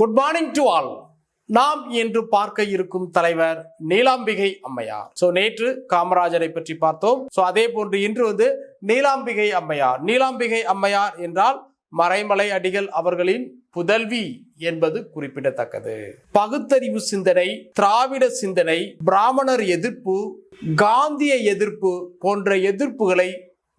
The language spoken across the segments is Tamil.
குட் மார்னிங் டு ஆல் நாம் இன்று பார்க்க இருக்கும் தலைவர் நீலாம்பிகை அம்மையார். சோ நேற்று காமராஜரை பற்றி பார்த்தோம். சோ அதே போன்று இன்று வந்து நீலாம்பிகை அம்மையார். நீலாம்பிகை அம்மையார் என்றால் மறைமலை அடிகள் அவர்களின் புதல்வி என்பது குறிப்பிடத்தக்கது. பகுத்தறிவு சிந்தனை திராவிட சிந்தனை பிராமணர் எதிர்ப்பு காந்திய எதிர்ப்பு போன்ற எதிர்ப்புகளை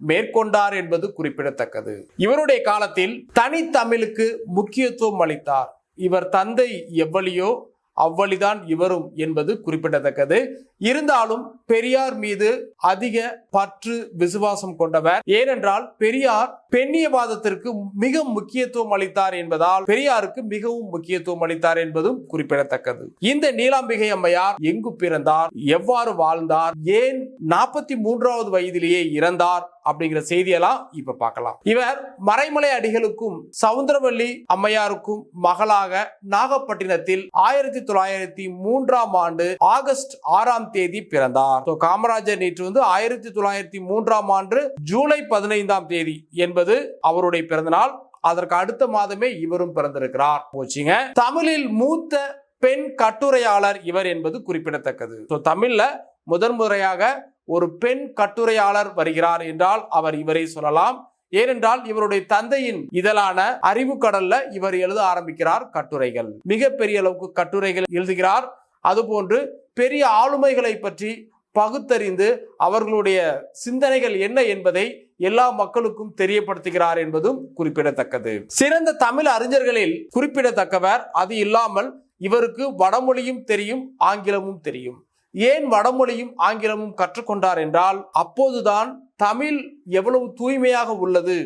மேற்கொண்டார் என்பது குறிப்பிடத்தக்கது. இவருடைய காலத்தில் தனித்தமிழுக்கு முக்கியத்துவம் அளித்தார். இவர் தந்தை எவ்வளியோ அவ்வளிதான் இவரும் என்பது குறிப்பிடத்தக்கது. இருந்தாலும் பெரியார் மீது அதிக பற்று விசுவாசம் கொண்டவர். ஏனென்றால் பெரியார் பெண்ணியவாதத்திற்கு மிக முக்கியத்துவம் அளித்தார் என்பதால் பெரியாருக்கு மிகவும் முக்கியத்துவம் அளித்தார் என்பதும் குறிப்பிடத்தக்கது. இந்த நீலாம்பிகை அம்மையார் எங்கு பிறந்தார்? எவ்வாறு வாழ்ந்தார்? ஏன் நாற்பத்தி மூன்றாவது வயதிலேயே இறந்தார்? அப்படிங்கிற செய்தியெல்லாம் இப்ப பார்க்கலாம். இவர் மறைமலை அடிகளுக்கும் சவுந்தரவல்லி அம்மையாருக்கும் மகளாக நாகப்பட்டினத்தில் ஆயிரத்தி தொள்ளாயிரத்தி மூன்றாம் ஆண்டு ஆகஸ்ட் ஆறாம் தேதி பிறந்தார். காமராஜர் நேற்று வந்து ஆயிரத்தி தொள்ளாயிரத்தி மூன்றாம் ஆண்டு ஜூலை பதினைந்தாம் தேதி என்பது அவருடைய பிறந்தநாள். அதற்கு அடுத்த மாதமே இவரும் பிறந்திருக்கிறார். போச்சுங்க. தமிழில் மூத்த பெண் கட்டுரையாளர் இவர் என்பது குறிப்பிடத்தக்கது. தமிழ்ல முதன் முறையாக ஒரு பெண் கட்டுரையாளர் வருகிறார் என்றால் அவர் இவரை சொல்லலாம். ஏனென்றால் இவருடைய தந்தையின் இதழான அறிவு கடல்ல இவர் எழுத ஆரம்பிக்கிறார் கட்டுரைகள். மிக பெரிய அளவுக்கு கட்டுரைகள் எழுதுகிறார். அதுபோன்று பெரிய ஆளுமைகளை பற்றி பகுத்தறிந்து அவர்களுடைய சிந்தனைகள் என்ன என்பதை எல்லா மக்களுக்கும் தெரியப்படுத்துகிறார் என்பதும் குறிப்பிடத்தக்கது. சிறந்த தமிழ் அறிஞர்களில் குறிப்பிடத்தக்கவர் அது இல்லாமல் இவருக்கு வடமொழியும் தெரியும் ஆங்கிலமும் தெரியும். ஏன் வடமொழியும் ஆங்கிலமும் கற்றுக்கொண்டார் என்றால் அப்போதுதான் தமிழ் எவ்வளவு தூய்மையாக உள்ளது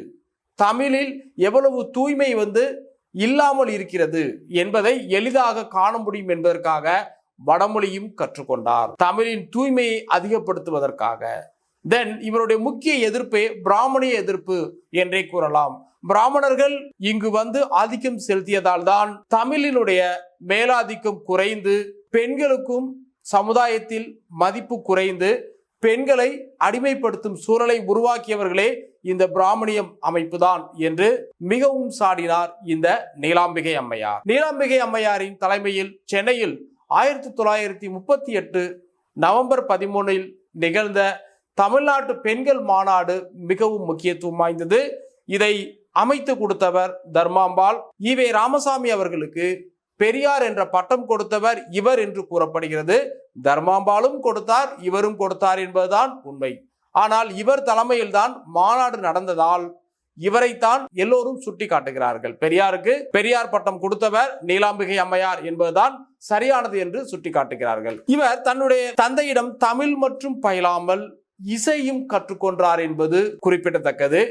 தமிழில் எவ்வளவு தூய்மை வந்து இல்லாமல் இருக்கிறது என்பதை எளிதாக காண முடியும் என்பதற்காக வடமொழியும் கற்றுக்கொண்டார். தமிழின் தூய்மையை அதிகப்படுத்துவதற்காக. தென் இவருடைய முக்கிய எதிர்ப்பே பிராமணிய எதிர்ப்பு என்றே கூறலாம். பிராமணர்கள் இங்கு வந்து ஆதிக்கம் செலுத்தியதால் தான் தமிழினுடைய மேலாதிக்கம் குறைந்து பெண்களுக்கும் சமுதாயத்தில் மதிப்பு குறைந்து பெண்களை அடிமைப்படுத்தும் சூழலை உருவாக்கியவர்களே இந்த பிராமணியம் அமைப்புதான் என்று மிகவும் சாடினார் இந்த நீலாம்பிகை அம்மையார். நீலாம்பிகை அம்மையாரின் தலைமையில் சென்னையில் ஆயிரத்தி தொள்ளாயிரத்தி முப்பத்தி எட்டு நவம்பர் பதிமூணில் நிகழ்ந்த தமிழ்நாட்டு பெண்கள் மாநாடு மிகவும் முக்கியத்துவம் வாய்ந்தது. இதை அமைத்து கொடுத்தவர் தர்மாம்பாள் ஈவே ராமசாமி அவர்களுக்கு பெரியார் என்ற பட்டம் கொடுத்தவர் இவர் என்று கூறப்படுகிறது. தர்மாம்பாலும் கொடுத்தார் இவரும் கொடுத்தார் என்பதுதான் உண்மை. ஆனால் இவர் தலைமையில்தான் மாநாடு நடந்ததால் இவரைத்தான் எல்லோரும் சுட்டி காட்டுகிறார்கள். பெரியாருக்கு பெரியார் பட்டம் கொடுத்தவர் நீலாம்பிகை அம்மையார் என்பதுதான் சரியானது என்று சுட்டி காட்டுகிறார்கள். இவர் தன்னுடைய தந்தையிடம் தமிழ் மற்றும் பயிலாமல் இசையும் கற்றுக்கொண்டார் என்பது குறிப்பிடத்தக்கது.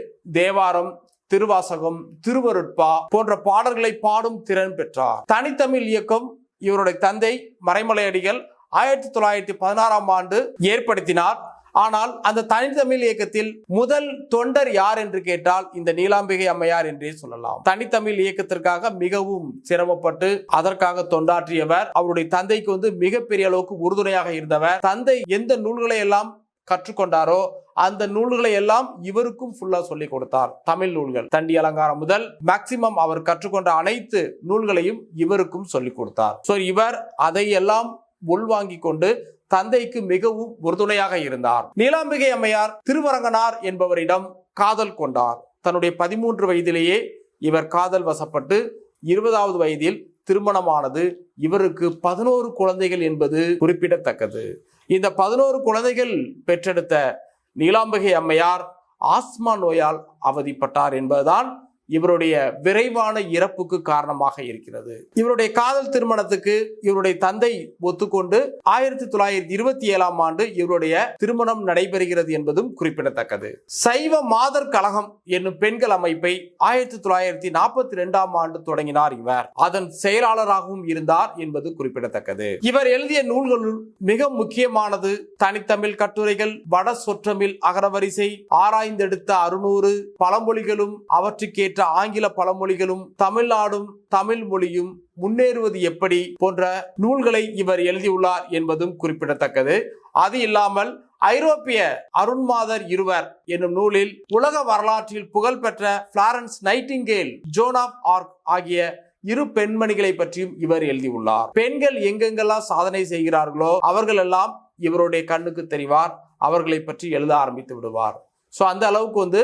தேவாரம் திருவாசகம் திருவருட்பா போன்ற பாடல்களை பாடும் திறன் பெற்றார். தனித்தமிழ் இயக்கம் இவருடைய தந்தை மறைமலையடிகள் ஆயிரத்தி தொள்ளாயிரத்தி பதினாறாம் ஆண்டு ஏற்படுத்தினார். ஆனால் அந்த தனித்தமிழ் இயக்கத்தில் முதல் தொண்டர் யார் என்று கேட்டால் இந்த நீலாம்பிகை அம்மையார் என்றே சொல்லலாம். தனித்தமிழ் இயக்கத்திற்காக மிகவும் சிரமப்பட்டு அதற்காக தொண்டாற்றியவர். அவருடைய தந்தைக்கு வந்து மிகப்பெரிய அளவுக்கு உறுதுணையாக இருந்தவர். தந்தை எந்த நூல்களை எல்லாம் கற்றுக்கொண்டாரோ அந்த நூல்களை எல்லாம் இவருக்கும் ஃபுல்லா சொல்லி கொடுத்தார். தமிழ் நூல்கள். தண்டி அலங்காரம் முதல் மேக்சிமம் அவர் கற்றுக்கொண்ட அனைத்து நூல்களையும் இவருக்கும் சொல்லி கொடுத்தார். ஸோ இவர் அதையெல்லாம் உள்வாங்கி கொண்டு தந்தைக்கு மிகவும் உறுதுணையாக இருந்தார். நீலாம்பிகை அம்மையார் திருவரங்கனார் என்பவரிடம் காதல் கொண்டார். தன்னுடைய பதிமூன்று வயதிலேயே இவர் காதல் வசப்பட்டு இருபதாவது வயதில் திருமணமானது. இவருக்கு பதினோரு குழந்தைகள் என்பது குறிப்பிடத்தக்கது. இந்த பதினோரு குழந்தைகள் பெற்றெடுத்த நீலாம்பகை அம்மையார் ஆஸ்மா நோயால் அவதிப்பட்டார் என்பதுதான் இவருடைய விரைவான இறப்புக்கு காரணமாக இருக்கிறது. இவருடைய காதல் திருமணத்துக்கு இவருடைய தந்தை ஒத்துக்கொண்டு ஆயிரத்தி தொள்ளாயிரத்தி இருபத்தி ஏழாம் ஆண்டு இவருடைய திருமணம் நடைபெறுகிறது என்பதும் குறிப்பிடத்தக்கது. சைவ மாதர் கழகம் என்னும் பெண்கள் அமைப்பை ஆயிரத்தி தொள்ளாயிரத்தி நாற்பத்தி ரெண்டாம் ஆண்டு தொடங்கினார் இவர். அதன் செயலாளராகவும் இருந்தார் என்பது குறிப்பிடத்தக்கது. இவர் எழுதிய நூல்களுள் மிக முக்கியமானது. தனித்தமிழ் கட்டுரைகள் வட சொற்றமிழ் அகரவரிசை ஆராய்ந்தெடுத்த அறுநூறு பழமொழிகளும் அவற்றுக்கேற்ற ஆங்கில பழமொழிகளும் தமிழ்நாடும் தமிழ் மொழியும் முன்னேறுவது எப்படி போன்ற நூல்களை இவர் எழுதியுள்ளார் என்பதும் குறிப்பிடத்தக்கது. அது இல்லாமல் ஐரோப்பிய அருண்மாதர் இருவர் என்னும் நூலில் உலக வரலாற்றில் புகழ்பெற்ற Florence Nightingale Joan of Arc ஆகிய இரு பெண்மணிகளை பற்றியும் இவர் எழுதியுள்ளார். பெண்கள் எங்கெங்கெல்லாம் சாதனை செய்கிறார்களோ அவர்கள் எல்லாம் இவருடைய கண்ணுக்கு தெரிவார் அவர்களை பற்றி எழுத ஆரம்பித்து விடுவார். ஸோ அந்த அளவுக்கு வந்து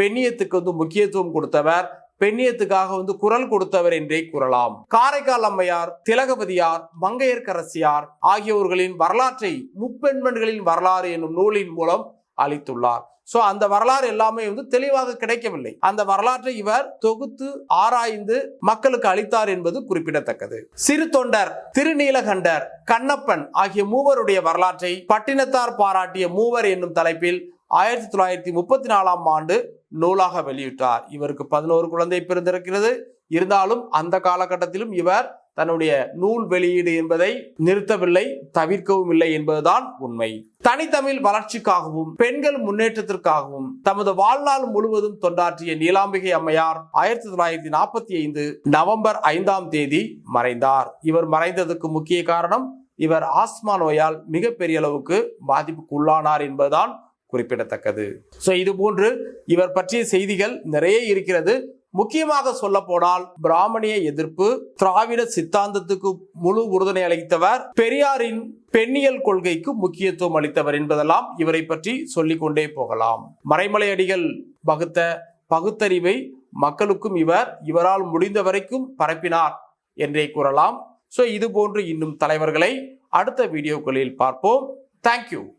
பெண்ணியத்துக்கு வந்து முக்கியத்துவம் கொடுத்தவர் பெண்ணியத்துக்காக வந்து குரல் கொடுத்தவர் என்றே கூறலாம். காரைக்கால் அம்மையார் திலகபதியார் மங்கையர்க்கரசியார் ஆகியோர்களின் வரலாற்றை முப்பெண்மண்களின் வரலாறு என்னும் நூலின் மூலம் அளித்துள்ளார். சோ அந்த வரலாறு எல்லாமே வந்து தெளிவாக கிடைக்கவில்லை. அந்த வரலாற்றை இவர் தொகுத்து ஆராய்ந்து மக்களுக்கு அளித்தார் என்பது குறிப்பிடத்தக்கது. சிறு தொண்டர் திருநீலகண்டர் கண்ணப்பன் ஆகிய மூவருடைய வரலாற்றை பட்டினத்தார் பாராட்டிய மூவர் என்னும் தலைப்பில் ஆயிரத்தி தொள்ளாயிரத்தி முப்பத்தி நாலாம் ஆண்டு நூலாக வெளியிட்டார். இவருக்கு பதினோரு குழந்தை பிறந்திருக்கிறது. இருந்தாலும் அந்த காலகட்டத்திலும் இவர் தன்னுடைய நூல் வெளியீடு என்பதை நிறுத்தவில்லை தவிர்க்கவும் இல்லை என்பதுதான் உண்மை. தனித்தமிழ் வளர்ச்சிக்காகவும் பெண்கள் முன்னேற்றத்திற்காகவும் தமது வாழ்நாள் முழுவதும் தொண்டாற்றிய நீலாம்பிகை அம்மையார் ஆயிரத்தி தொள்ளாயிரத்தி நாற்பத்தி ஐந்து நவம்பர் ஐந்தாம் தேதி மறைந்தார். இவர் மறைந்ததற்கு முக்கிய காரணம் இவர் ஆஸ்மா நோயால் மிகப்பெரிய அளவுக்கு பாதிப்புக்கு உள்ளானார் என்பதுதான் குறிப்பிடத்தக்கது. ஸோ இது போன்று இவர் பற்றிய செய்திகள் நிறைய இருக்கிறது. முக்கியமாக சொல்ல போனால் பிராமணிய எதிர்ப்பு திராவிட சித்தாந்தத்துக்கு முழு உறுதுணை அளித்தவர் பெரியாரின் பெண்ணியல் கொள்கைக்கு முக்கியத்துவம் அளித்தவர் என்பதெல்லாம் இவரை பற்றி சொல்லிக்கொண்டே போகலாம். மறைமலை அடிகள் வகுத்த பகுத்தறிவை மக்களுக்கும் இவர் இவரால் முடிந்த வரைக்கும் பரப்பினார் என்றே கூறலாம். ஸோ இது போன்று இன்னும் தலைவர்களை அடுத்த வீடியோக்களில் பார்ப்போம். தேங்க்யூ